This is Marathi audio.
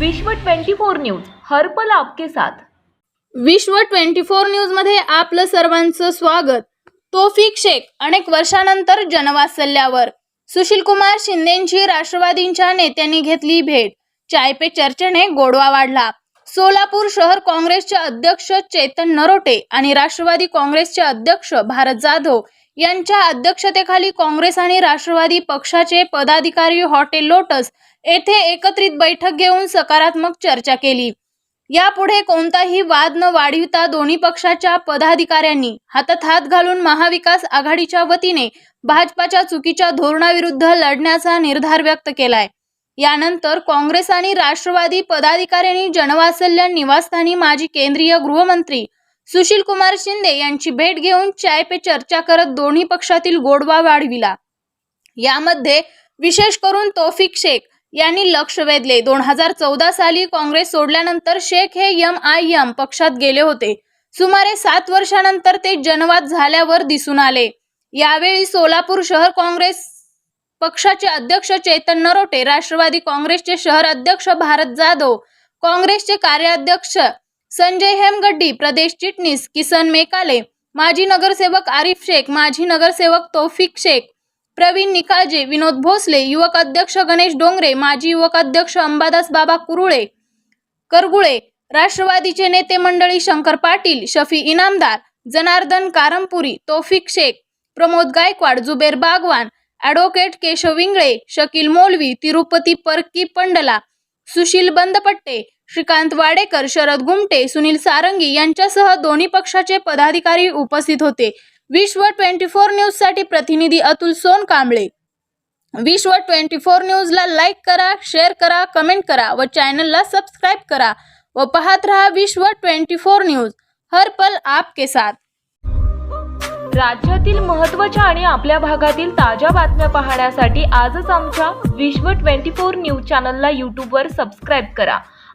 विश्व 24 न्यूज हरपल आपके साथ. विश्व ट्वेंटी फोर न्यूजमध्ये आपलं सर्वांचं स्वागत. तोफिक शेख अनेक वर्षानंतर जनवात्सल्यावर सुशीलकुमार शिंदेंची राष्ट्रवादींच्या नेत्यांनी घेतली भेट. चाय पे चर्चेने गोडवा वाढला. सोलापूर शहर काँग्रेसचे अध्यक्ष चेतन नरोटे आणि राष्ट्रवादी काँग्रेसचे अध्यक्ष भारत जाधव यांच्या अध्यक्षतेखाली काँग्रेस आणि राष्ट्रवादी पक्षाचे पदाधिकारी हॉटेल लोटस येथे एकत्रित बैठक घेऊन सकारात्मक चर्चा केली. यापुढे कोणताही वाद न वाढविता दोन्ही पक्षाच्या पदाधिकाऱ्यांनी हातात हात घालून महाविकास आघाडीच्या वतीने भाजपाच्या चुकीच्या धोरणाविरुद्ध लढण्याचा निर्धार व्यक्त केलाय. यानंतर काँग्रेस आणि राष्ट्रवादी पदाधिकाऱ्यांनी जनवासल्या निवासस्थानी माजी केंद्रीय गृहमंत्री सुशील कुमार शिंदे यांची भेट घेऊन चाय पे चर्चा करत दोन्ही पक्षातील गोडवा वाढविला. यामध्ये विशेष करून तौफिक शेख यांनी लक्ष वेधले. दोन हजार चौदा साली काँग्रेस सोडल्यानंतर शेख हे यम आय एम पक्षात गेले होते. सुमारे सात वर्षानंतर ते जनवाद झाल्यावर दिसून आले. यावेळी सोलापूर शहर काँग्रेस पक्षाचे अध्यक्ष चेतन नरोटे राष्ट्रवादी काँग्रेसचे शहर अध्यक्ष भारत जाधव काँग्रेसचे कार्याध्यक्ष संजय हेमगड्डी प्रदेश चिटणीस किसन मेकाले माजी नगरसेवक आरिफ शेख माजी नगरसेवक तौफिक शेख प्रवीण निकाळजे विनोद भोसले युवक अध्यक्ष गणेश डोंगरे माजी युवक अध्यक्ष अंबादास बाबा कुरुळे करगुळे राष्ट्रवादीचे नेते मंडळी शंकर पाटील शफी इनामदार जनार्दन कारंपुरी तौफिक शेख प्रमोद गायकवाड जुबेर बागवान ॲडव्होकेट केशव विंगळे शकील मौलवी तिरुपती परकी पंडला सुशील बंदपट्टे श्रीकांत वाडेकर शरद गुमटे सुनील सारंगी यांच्यासह दोन्ही पक्षाचे पदाधिकारी उपस्थित होते. विश्व ट्वेंटी फोर न्यूजसाठी प्रतिनिधी अतुल सोन कांबळे विश्व ट्वेंटी फोर न्यूजला लाईक करा शेअर करा कमेंट करा व चॅनलला सबस्क्राईब करा व पाहत रहा विश्व ट्वेंटी फोर न्यूज. हर पल आपके साथ. राज्यातील महत्त्वाच्या आणि आपल्या भागातील ताज्या बातम्या पाहण्यासाठी आजच आमच्या विश्व 24 न्यूज चॅनलला यूट्यूबवर सबस्क्राईब करा.